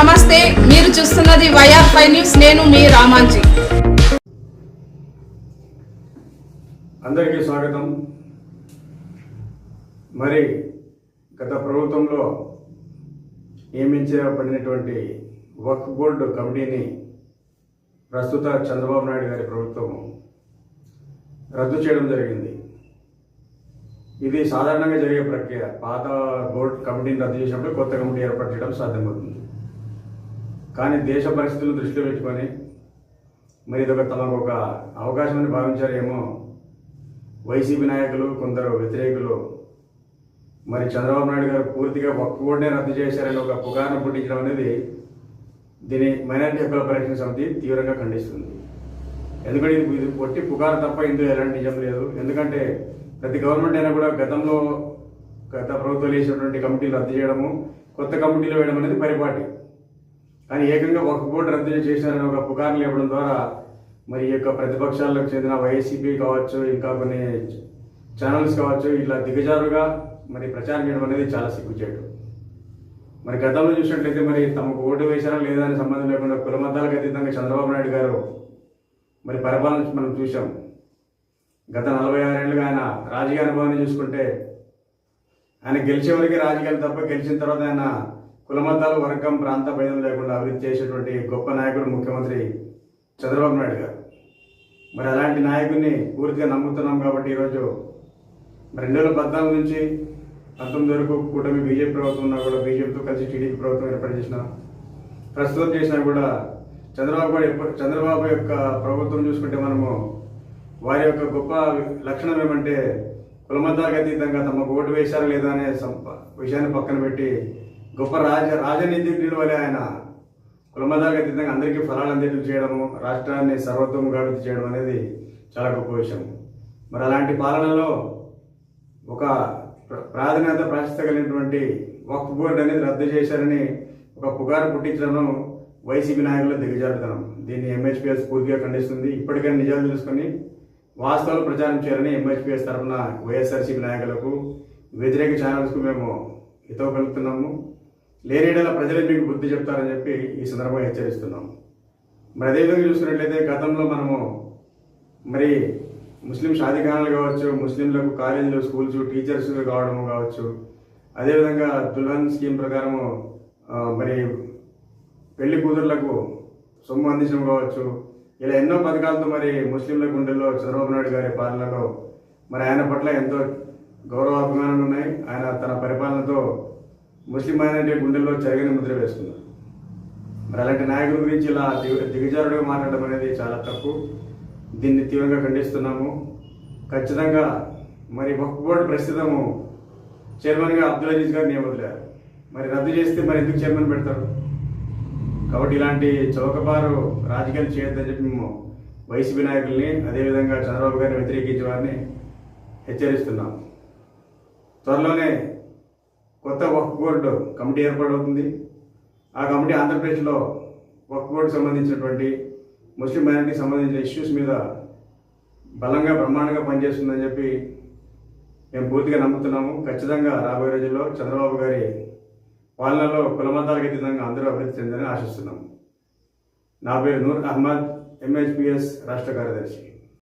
నమస్తే మీరు చూస్తున్నది వైఆర్ ఫైవ్ న్యూస్ నేను మీ రామాంజీ. అందరికీ స్వాగతం. మరి గత ప్రభుత్వంలో నియమించబడినటువంటి వక్ఫ్ బోర్డు కమిటీని ప్రస్తుత చంద్రబాబు నాయుడు గారి ప్రభుత్వం రద్దు చేయడం జరిగింది. ఇది సాధారణంగా జరిగే ప్రక్రియ. పాత బోర్డు కమిటీని రద్దు చేసినప్పుడు కొత్త కమిటీ ఏర్పాటు చేయడం సాధ్యమవుతుంది. కానీ దేశ పరిస్థితులను దృష్టిలో పెట్టుకొని మరి ఇదొక తమకు ఒక అవకాశం అని భావించారేమో వైసీపీ నాయకులు కొందరు వ్యతిరేకులు. మరి చంద్రబాబు నాయుడు గారు పూర్తిగా ఒక్క ఓటునే రద్దు చేశారని ఒక పుకార్ను పుట్టించడం అనేది దీని మైనారిటీ హక్కుల పరిరక్షణ సమితి తీవ్రంగా ఖండిస్తుంది. ఎందుకంటే ఇది ఇది పొట్టి పుకారు తప్ప ఇందులో ఎలాంటి నిజం లేదు. ఎందుకంటే ప్రతి గవర్నమెంట్ అయినా కూడా గతంలో గత ప్రభుత్వాలు వేసినటువంటి కమిటీలు రద్దు చేయడము కొత్త కమిటీలు వేయడం అనేది పరిపాటి. కానీ ఏకంగా ఒక కోటి రద్దు చేశారని ఒక పుకార్లు ఇవ్వడం ద్వారా మరి ఈ యొక్క ప్రతిపక్షాలకు చెందిన వైసీపీ కావచ్చు ఇంకా కొన్ని ఛానల్స్ కావచ్చు ఇట్లా దిగజారుగా మరి ప్రచారం చేయడం అనేది చాలా సిగ్గుచేటు. మరి గతంలో చూసినట్లయితే మరి తమకు ఓటు వేశారా లేదా అనే సంబంధం లేకుండా కులమతాలకు అతీతంగా చంద్రబాబు నాయుడు గారు మరి పరిపాలన మనం చూసాం గత నలభై ఆరేళ్ళుగా ఆయన రాజకీయ అనుభవాన్ని చూసుకుంటే ఆయన గెలిచే వరకు రాజకీయాలు తప్ప గెలిచిన తర్వాత ఆయన కులమతాలు వర్గం ప్రాంత భేదం లేకుండా అభివృద్ధి చేసేటువంటి గొప్ప నాయకుడు ముఖ్యమంత్రి చంద్రబాబు నాయుడు గారు. మరి అలాంటి నాయకుడిని పూర్తిగా నమ్ముతున్నాం కాబట్టి ఈరోజు మరి రెండు వేల పద్నాలుగు నుంచి పంతొమ్మిది వరకు కూటమి బీజేపీ ప్రభుత్వం ఉన్నా కూడా బీజేపీతో కలిసి టీడీపీ ప్రభుత్వం ఏర్పాటు చేసిన ప్రస్తుతం చేసినా కూడా చంద్రబాబు గారు చంద్రబాబు యొక్క ప్రభుత్వం చూసుకుంటే మనము వారి యొక్క గొప్ప లక్షణం ఏమంటే కులమతాలకు అతీతంగా తమకు ఓటు వేశారా లేదా అనే సం విషయాన్ని పక్కన పెట్టి గొప్ప రాజ రాజనీతి వలె ఆయన. కులమతాలకు అతీతంగా అందరికీ ఫలాలు అందేట్లు చేయడము రాష్ట్రాన్ని సర్వోత్తముఖాభివృద్ధి చేయడం అనేది చాలా గొప్ప విషయం. మరి అలాంటి పాలనలో ఒక ప్ర- ప్రాధాన్యత ప్రాశస్త కలిగినటువంటి వక్ఫ్ బోర్డు అనేది రద్దు చేశారని ఒక పుకారు పుట్టించడం వైసీపీ నాయకుల దిగజారుతనం. దీన్ని ఎంహెచ్పిఎస్ పూర్తిగా ఖండిస్తుంది. ఇప్పటికైనా నిజాలు తెలుసుకొని వాస్తవాలు ప్రచారం చేయాలని ఎంహెచ్పిఎస్ తరఫున వైఎస్ఆర్సీపీ నాయకులకు వ్యతిరేక ఛానల్స్కు మేము హితవు కలుపుతున్నాము లేనేడల ప్రజలే మీకు బుద్ధి చెప్తారని చెప్పి ఈ సందర్భంగా హెచ్చరిస్తున్నాము మరి అదేవిధంగా చూసుకున్నట్లయితే గతంలో మనము మరి ముస్లిం షాదిఖానాలు కావచ్చు ముస్లింలకు కాలేజీలు స్కూల్స్ టీచర్స్ కావడం కావచ్చు అదేవిధంగా దుల్హన్ స్కీమ్ ప్రకారము మరి పెళ్ళి కూతుర్లకు సొమ్ము అందించడం కావచ్చు ఇలా ఎన్నో పథకాలతో మరి ముస్లింల గుండెల్లో చంద్రబాబు నాయుడు గారి పాలనలో మరి ఆయన పట్ల ఎంతో గౌరవాభిమానాలు ఉన్నాయి. ఆయన తన పరిపాలనతో ముస్లిం మైనారిటీ గుండెల్లో చెరగని ముద్ర వేసుకున్నారు. మరి అలాంటి నాయకుల గురించి ఇలా దిగజారుడుగా మాట్లాడడం అనేది చాలా తప్పు. దీన్ని తీవ్రంగా ఖండిస్తున్నాము. ఖచ్చితంగా మరి వక్ఫ్ బోర్డు ప్రస్తుతము చైర్మన్గా అబ్దుల్ అజీజ్ గారు నియమితులారు మరి రద్దు చేస్తే మరి ఎందుకు చైర్మన్ పెడతారు? కాబట్టి ఇలాంటి చౌకబారు రాజకీయాలు చేయొద్దని చెప్పి మేము వైసీపీ నాయకుల్ని అదేవిధంగా చంద్రబాబు గారిని వ్యతిరేకించే వారిని హెచ్చరిస్తున్నాం త్వరలోనే కొత్త వక్ఫ్ బోర్డు కమిటీ ఏర్పాటవుతుంది ఆ కమిటీ ఆంధ్రప్రదేశ్లో వక్ఫ్ బోర్డు సంబంధించినటువంటి ముస్లిం మైనారిటీకి సంబంధించిన ఇష్యూస్ మీద బలంగా బ్రహ్మాండంగా పనిచేస్తుందని చెప్పి మేము పూర్తిగా నమ్ముతున్నాము. ఖచ్చితంగా రాబోయే రోజుల్లో చంద్రబాబు గారి పాలనలో కులమతాలకు అతీతంగా అందరూ అభివృద్ధి చెందని ఆశిస్తున్నాము. నా పేరు నూర్ అహ్మద్ ఎంహెచ్పిఎస్ రాష్ట్ర కార్యదర్శి.